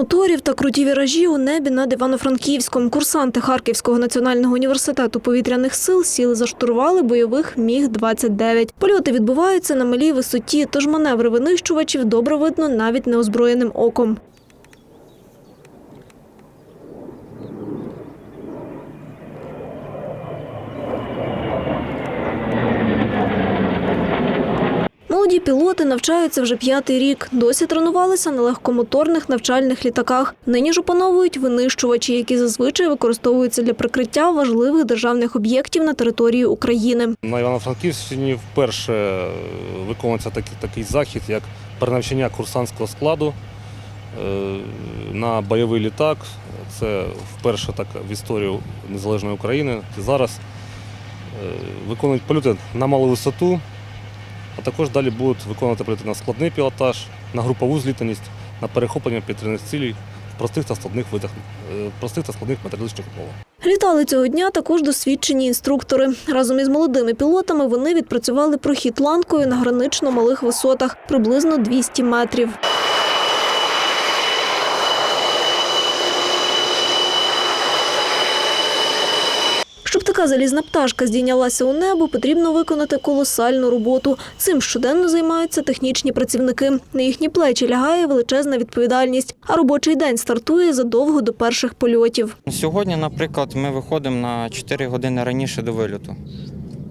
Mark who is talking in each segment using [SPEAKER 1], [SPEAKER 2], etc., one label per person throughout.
[SPEAKER 1] моторів та круті віражі у небі над Івано-Франківськом. Курсанти Харківського національного університету повітряних сил сіли за штурвали бойових Міг-29. Польоти відбуваються на малій висоті, тож маневри винищувачів добре видно навіть неозброєним оком. Молоді пілоти навчаються вже п'ятий рік. Досі тренувалися на легкомоторних навчальних літаках. Нині ж опановують винищувачі, які зазвичай використовуються для прикриття важливих державних об'єктів на території України.
[SPEAKER 2] На Івано-Франківщині вперше е, виконується такий, такий захід, як перенавчання курсантського складу е, на бойовий літак. Це вперше так в історії незалежної України. Зараз е, виконують польоти на малу висоту, а також далі будуть виконувати політи на складний пілотаж, на групову злітаність, на перехоплення підтримних цілей в простих та складних видах, е, простих та складних матеріалістичних умовах.
[SPEAKER 1] Літали цього дня також досвідчені інструктори. Разом із молодими пілотами вони відпрацювали прохід ланкою на гранично малих висотах приблизно 200 метрів. Щоб залізна пташка здійнялася у небо, потрібно виконати колосальну роботу. Цим щоденно займаються технічні працівники. На їхні плечі лягає величезна відповідальність, а робочий день стартує задовго до перших польотів.
[SPEAKER 3] Сьогодні, наприклад, ми виходимо на 4 години раніше до вильоту.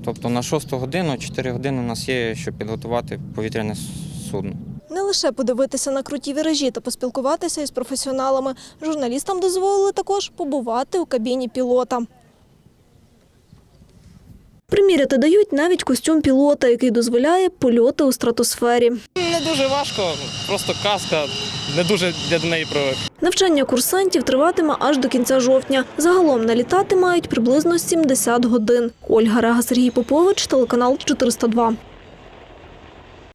[SPEAKER 3] Тобто на 6 годину 4 години у нас є, щоб підготувати повітряне судно.
[SPEAKER 1] Не лише подивитися на круті віражі та поспілкуватися із професіоналами. Журналістам дозволили також побувати у кабіні пілота. Приміряти дають навіть костюм пілота, який дозволяє польоти у стратосфері.
[SPEAKER 3] Не дуже важко, просто казка, не дуже для неї привик.
[SPEAKER 1] Навчання курсантів триватиме аж до кінця жовтня. Загалом налітати мають приблизно 70 годин. Ольга Рега, Сергій Попович, телеканал 402.